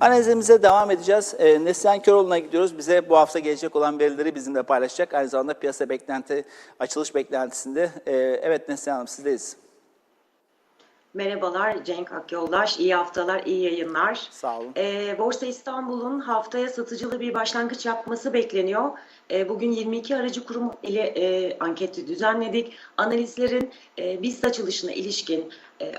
Analizimize devam edeceğiz. E, Neslihan Köroğlu'na gidiyoruz. Bize bu hafta gelecek olan verileri bizimle paylaşacak. Aynı zamanda piyasa beklenti, açılış beklentisinde. E, evet Neslihan Hanım sizdeyiz. Merhabalar Cenk Akyoldaş, iyi haftalar, iyi yayınlar. Sağ olun. Ee, Borsa İstanbul'un haftaya satıcılı bir başlangıç yapması bekleniyor. Ee, bugün 22 aracı kurum ile e, anketi düzenledik. Analistlerin e, BIST açılışına ilişkin e,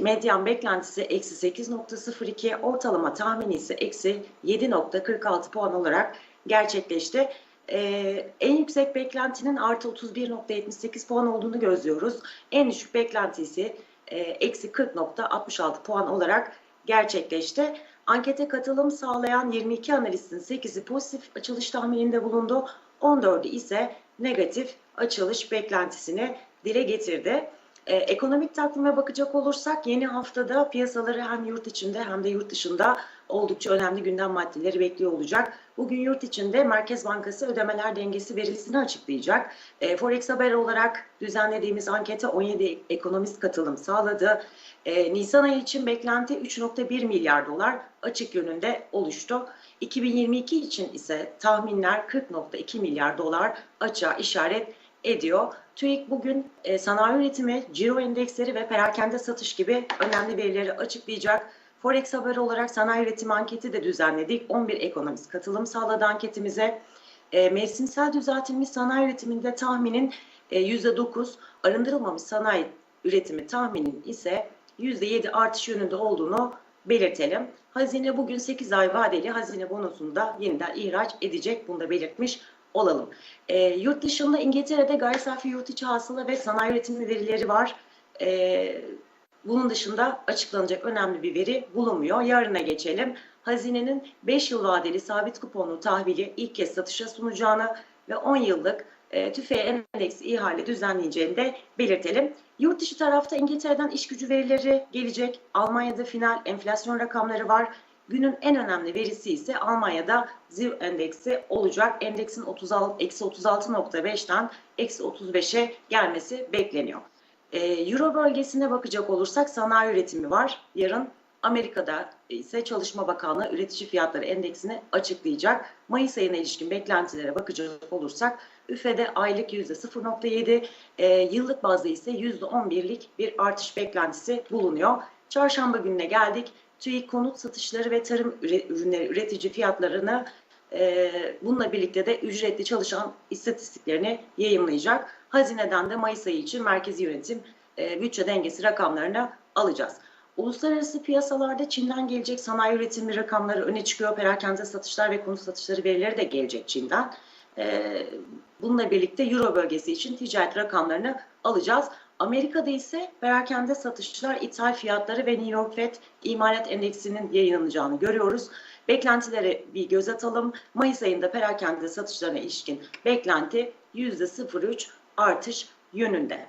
medyan beklentisi eksi 8.02, ortalama tahmini ise eksi 7.46 puan olarak gerçekleşti. Ee, en yüksek beklentinin artı 31.78 puan olduğunu gözlüyoruz. En düşük beklenti ise eksi 40.66 puan olarak gerçekleşti. Ankete katılım sağlayan 22 analistin 8'i pozitif açılış tahmininde bulundu. 14'ü ise negatif açılış beklentisini dile getirdi. Ee, ekonomik takvime bakacak olursak yeni haftada piyasaları hem yurt içinde hem de yurt dışında oldukça önemli gündem maddeleri bekliyor olacak. Bugün yurt içinde Merkez Bankası ödemeler dengesi verisini açıklayacak. E, Forex Haber olarak düzenlediğimiz ankete 17 ekonomist katılım sağladı. E, Nisan ayı için beklenti 3.1 milyar dolar açık yönünde oluştu. 2022 için ise tahminler 40.2 milyar dolar açığa işaret ediyor. TÜİK bugün e, sanayi üretimi, ciro endeksleri ve perakende satış gibi önemli verileri açıklayacak. Forex Haber olarak sanayi üretimi anketi de düzenledik. 11 ekonomist katılım sağladı anketimize. E, mevsimsel düzeltilmiş sanayi üretiminde tahminin e, %9, arındırılmamış sanayi üretimi tahminin ise %7 artış yönünde olduğunu belirtelim. Hazine bugün 8 ay vadeli hazine bonosunu da yeniden ihraç edecek. Bunu da belirtmiş olalım. E, yurt dışında İngiltere'de gayri safi yurt içi hasıla ve sanayi üretimi verileri var. E, bunun dışında açıklanacak önemli bir veri bulunmuyor. Yarına geçelim. Hazinenin 5 yıl vadeli sabit kuponlu tahvili ilk kez satışa sunacağını ve 10 yıllık e, tüfe endeksi ihale düzenleyeceğini de belirtelim. Yurt dışı tarafta İngiltere'den iş gücü verileri gelecek. Almanya'da final enflasyon rakamları var. Günün en önemli verisi ise Almanya'da ZIV endeksi olacak. Endeksin 36, eksi 36.5'ten eksi 35'e gelmesi bekleniyor. Ee, Euro bölgesine bakacak olursak sanayi üretimi var. Yarın Amerika'da ise Çalışma Bakanlığı üretici fiyatları endeksini açıklayacak. Mayıs ayına ilişkin beklentilere bakacak olursak üfede aylık %0.7, e, yıllık bazda ise %11'lik bir artış beklentisi bulunuyor. Çarşamba gününe geldik. TÜİK konut satışları ve tarım ürünleri üretici fiyatlarını e, bununla birlikte de ücretli çalışan istatistiklerini yayınlayacak. Hazineden de Mayıs ayı için merkezi yönetim e, bütçe dengesi rakamlarını alacağız. Uluslararası piyasalarda Çin'den gelecek sanayi üretimi rakamları öne çıkıyor. Perakende satışlar ve konut satışları verileri de gelecek Çin'den. E, bununla birlikte Euro bölgesi için ticaret rakamlarını alacağız. Amerika'da ise perakende satışlar, ithal fiyatları ve New York Fed imalat endeksinin yayınlanacağını görüyoruz. Beklentilere bir göz atalım. Mayıs ayında perakende satışlarına ilişkin beklenti %0,3 artış yönünde.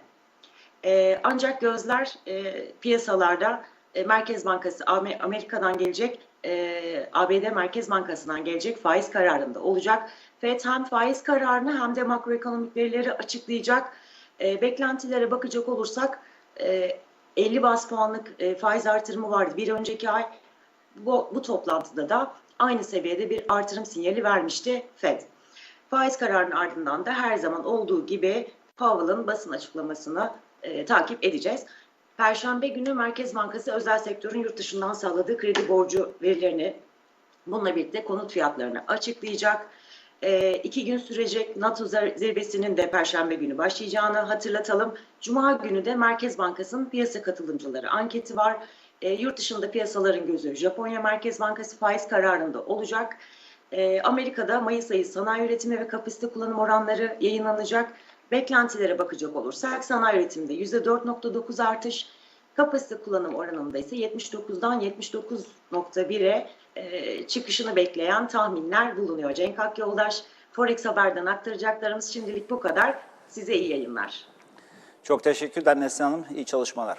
Ee, ancak gözler e, piyasalarda e, Merkez Bankası Am- Amerika'dan gelecek, e, ABD Merkez Bankası'ndan gelecek faiz kararında olacak. FED hem faiz kararını hem de makroekonomik verileri açıklayacak. E, beklentilere bakacak olursak e, 50 bas puanlık e, faiz artırımı vardı bir önceki ay. Bu, bu toplantıda da aynı seviyede bir artırım sinyali vermişti FED. Faiz kararının ardından da her zaman olduğu gibi Powell'ın basın açıklamasını e, takip edeceğiz. Perşembe günü Merkez Bankası özel sektörün yurt dışından sağladığı kredi borcu verilerini bununla birlikte konut fiyatlarını açıklayacak. E, iki gün sürecek NATO zir- zirvesinin de Perşembe günü başlayacağını hatırlatalım. Cuma günü de Merkez Bankası'nın piyasa katılımcıları anketi var. E, yurt dışında piyasaların gözü Japonya Merkez Bankası faiz kararında olacak. E, Amerika'da Mayıs ayı sanayi üretimi ve kapasite kullanım oranları yayınlanacak. Beklentilere bakacak olursak sanayi üretiminde %4.9 artış, kapasite kullanım oranında ise 79'dan 79.1'e e, çıkışını bekleyen tahminler bulunuyor. Cenk Akyoldaş, Forex Haber'den aktaracaklarımız şimdilik bu kadar. Size iyi yayınlar. Çok teşekkürler Neslihan Hanım. İyi çalışmalar.